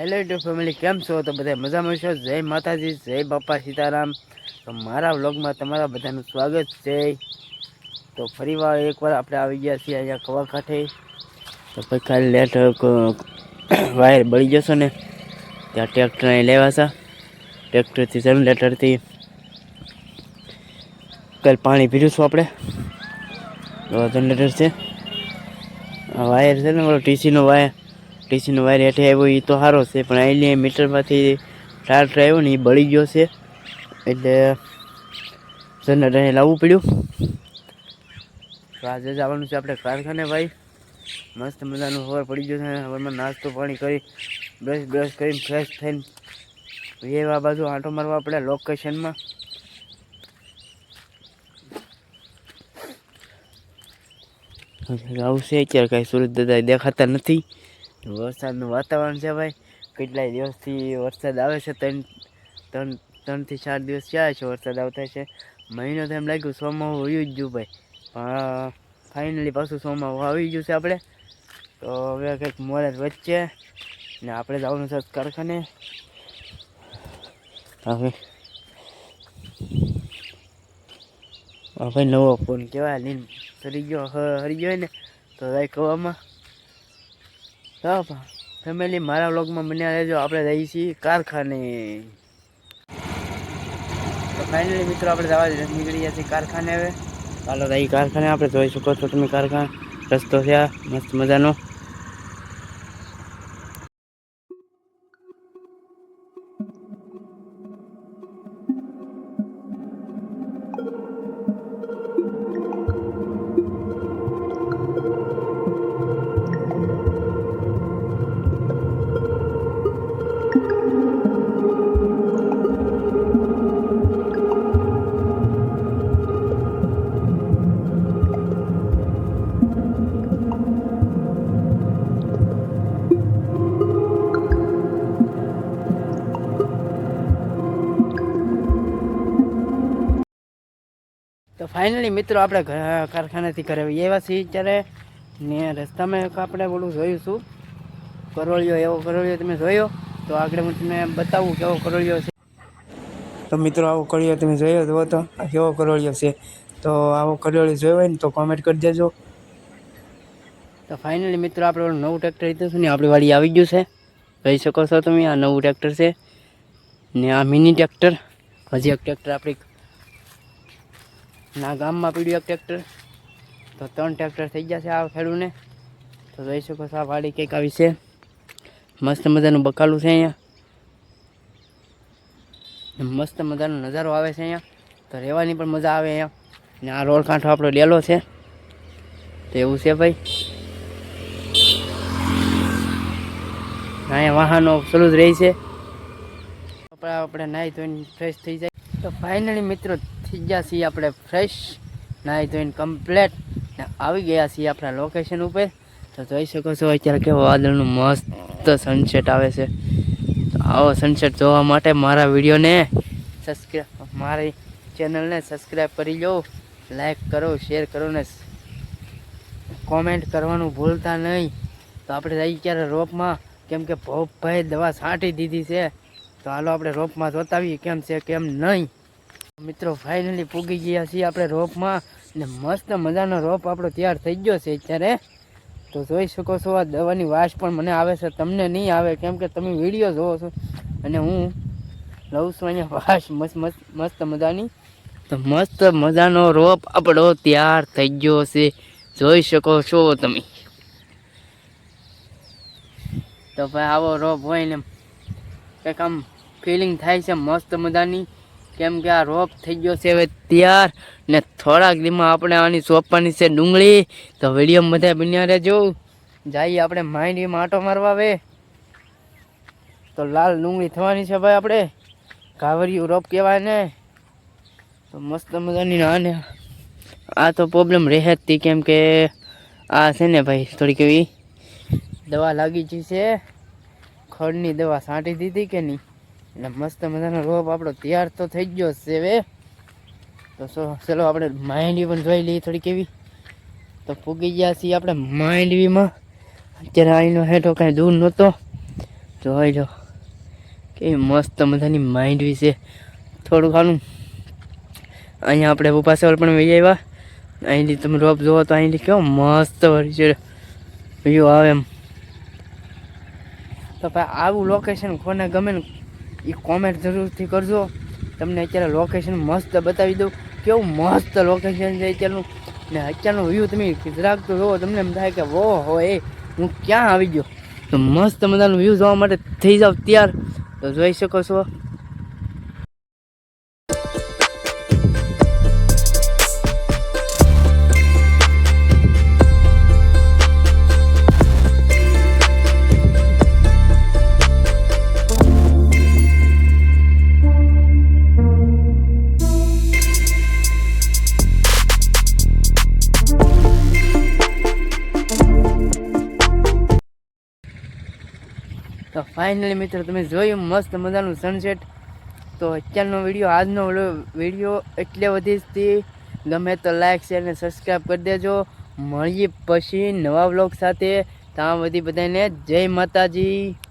Hello two family કેમ છો? તો બધા મજામાં છો? જય માતાજી, જય બાપા સીતારામ. તો મારા વ્લોગમાં તમારા બધાનું સ્વાગત છે. તો ફરીવાર એકવાર આપણે આવી ગયા છીએ અહીંયા ખવા કાંઠે તો પછી ખાલી લેટ વાયર બળી જશો ને, ત્યાં ટ્રેક્ટર અહીં લેવાશા ટ્રેક્ટરથી જનરેટરથી કાલ પાણી પીધું આપણે. જનરેટર છે. વાયર છે ને મારો ટીસીનો વાયર. ટીસીનો વાયર હેઠે આવ્યો એ તો સારો છે, પણ અહીંની મીટરમાંથી ટાર્ટર આવ્યો ને એ બળી ગયો છે. એટલે જનરેટર લાવવું પડ્યું. તો આજે જવાનું છે આપણે કારખાને ભાઈ. મસ્ત મજાનું ખબર પડી ગયો છે હવારમાં નાસ્તો પાણી કરી, બ્રશ બ્રશ કરીને ફ્રેશ થઈને એવા બાજુ આંટો મારવા આપણે લોકેશનમાં. આવશે, અત્યારે કાંઈ સુરત દાદા દેખાતા નથી. વરસાદનું વાતાવરણ છે ભાઈ. કેટલાય દિવસથી વરસાદ આવે છે, ત્રણ ત્રણ, ત્રણથી ચાર દિવસ થયા છે વરસાદ આવતા છે. મહિનો તો એમ લાગ્યું સોમાં હોયું જ ગયું ભાઈ. પણ ફાઇનલી પાછું સોમાં આવી ગયું છે આપણે. તો હવે કંઈક મોરત વચ્ચે ને આપણે જવાનું છે કારખાને. હવે હવે નવો ફોન કહેવાય લીન સરી ગયો હરી ગયો ને? તો જાય કહેવામાં તો ફેમિલી મારા વ્લોગમાં બન્યા રહેજો. આપણે રહીએ છીએ કારખાને. ફાઇનલી મિત્રો, આપણે જવા નીકળી ગયા છીએ કારખાને હવે. ચાલો, રહી કારખાને. આપણે જોઈ શકો છો તમે કારખાને. રસ્તો આ. મસ્ત મજાનો. તો ફાઇનલી મિત્રો આપણે કારખાનાથી ઘરે આવ્યા છીએ ત્યારે ને રસ્તામાં આપણે ઓલું જોયું છું. કરોળિયો, એવો કરોળિયો તમે જોયો? તો આગળ હું તમને બતાવું કેવો કરોળિયો છે. તો મિત્રો, આવો કરોળિયો તમે જોયો જુઓ તો. કેવો કરોળિયો છે? તો આવો કરોળિયો જોયો હોય ને તો કોમેન્ટ કરી દેજો. તો ફાઇનલી મિત્રો, આપણે ઓલું નવું ટ્રેક્ટર લીધું છે ને, આપણી વાડી આવી ગયું છે. કહી શકો છો તમે, આ નવું ટ્રેક્ટર છે. ને આ મિની ટ્રેક્ટર હજી એક ટ્રેક્ટર આપણી ના ગામમાં પીડ્યું એક ટ્રેક્ટર તો ત્રણ ટ્રેક્ટર થઈ ગયા છે આ ખેડૂને. તો જોઈ શકો છો આ વાડી કંઈક આવી છે. મસ્ત મજાનું બકાલું છે અહીંયા. મસ્ત મજાનો નજારો આવે છે અહીંયા. તો રહેવાની પણ મજા આવે અહીંયા. ને આ રોડ કાંઠો આપણો ડેલો છે. તો એવું છે ભાઈ. અહીંયા વાહનો ચાલુ જ રહી છે. આપણે આપણે નાહી ધોઈને ફ્રેશ થઈ જાય. તો ફાઇનલી મિત્રો થઈ ગયા છીએ આપણે ફ્રેશ નાહી ધોઈને કમ્પ્લેટ ને આવી ગયા છીએ આપણા લોકેશન ઉપર. તો જોઈ શકો છો અત્યારે કેવો વાદળનું મસ્ત સનસેટ આવે છે. તો આવો સનસેટ જોવા માટે મારા વિડીયોને સબસ્ક્રાઈબ મારી ચેનલને સબસ્ક્રાઈબ કરી લો. લાઈક કરો શેર કરો ને કોમેન્ટ કરવાનું ભૂલતા નહીં. તો આપણે રહી ક્યારે રોપમાં? કેમ કે ભોપભાઈ દવા છાંટી દીધી છે. તો હાલો આપણે રોપમાં જોતાવીએ કેમ છે, કેમ નહીં. મિત્રો ફાઇનલી પૂગી ગયા છીએ આપણે રોપમાં ને મસ્ત મજાનો રોપ આપણો તૈયાર થઈ ગયો છે અત્યારે. તો જોઈ શકો છો, આ દવાની વાસ પણ મને આવે છે, તમને નહીં આવે, કેમ કે તમે વીડિયો જોવો છો અને હું લઉં છું અહીંયા વાસ મસ્ત મસ્ત મસ્ત મજાની. તો મસ્ત મજાનો રોપ આપણો તૈયાર થઈ ગયો છે. જોઈ શકો છો તમે. તો ભાઈ, આવો રોપ હોય ને, કંઈક આમ ફિલિંગ થાય છે મસ્ત મજાની. કેમ કે આ રોપ થઈ ગયો છે હવે તૈયાર ને થોડાક દીમાં આપણે આની સોંપવાની છે ડુંગળી તો વીડિયો બધા બન્યા રહેજો. જઈએ આપણે માંડવીમાં માટો મારવા આવે તો લાલ ડુંગળી થવાની છે ભાઈ આપણે. કાવરિયું રોપ કહેવાય ને. તો મસ્ત મજાની આને. આ તો પ્રોબ્લેમ રહે જ કેમ કે આ છે ને ભાઈ થોડીક એવી દવા લાગી ગઈ છે. ખડની દવા છાંટી દીધી કે નહીં? એટલે મસ્ત મજાનો રોપ આપણો તૈયાર તો થઈ ગયો હવે. તો ચલો આપણે માંડવી પણ જોઈ લઈએ થોડી કેવી તો પૂગી ગયા છીએ આપણે માંડવીમાં. અત્યારે અહીંનો હેઠો કાંઈ દૂર નહોતો. જોઈ લો. કેવી મસ્ત મજાની માંડવી છે. થોડું ખાનું અહીંયા આપણે ઉપાસવાલ પણ વહી આવ્યા. અહીંથી તમે રોપ જોવો તો અહીંથી કેવો મસ્ત વ્યૂ આવે એમ. તો ભાઈ, આવું લોકેશન કોને ગમે ને એ કોમેન્ટ જરૂરથી કરજો. તમને અત્યારે લોકેશન મસ્ત બતાવી દઉં. કેવું મસ્ત લોકેશન છે અત્યારનું. ને અત્યારનું વ્યૂ તમે જરાક તો જોવો તમને એમ થાય કે વો હો એ, હું ક્યાં આવી ગયો? તો મસ્ત મજાનું વ્યૂ જોવા માટે થઈ જાવ તૈયાર. તો જોઈ શકો છો. ફાઇનલી મિત્રો, તમે જોયું, મસ્ત મજાનું સનસેટ તો અત્યારનો વીડિયો આજનો વીડિયો એટલે વધીથી ગમે તો લાઈક શેર અને સબસ્ક્રાઈબ કરી દેજો. મળીએ પછી નવા બ્લોગ સાથે. ત્યાં બધી બધાને જય માતાજી.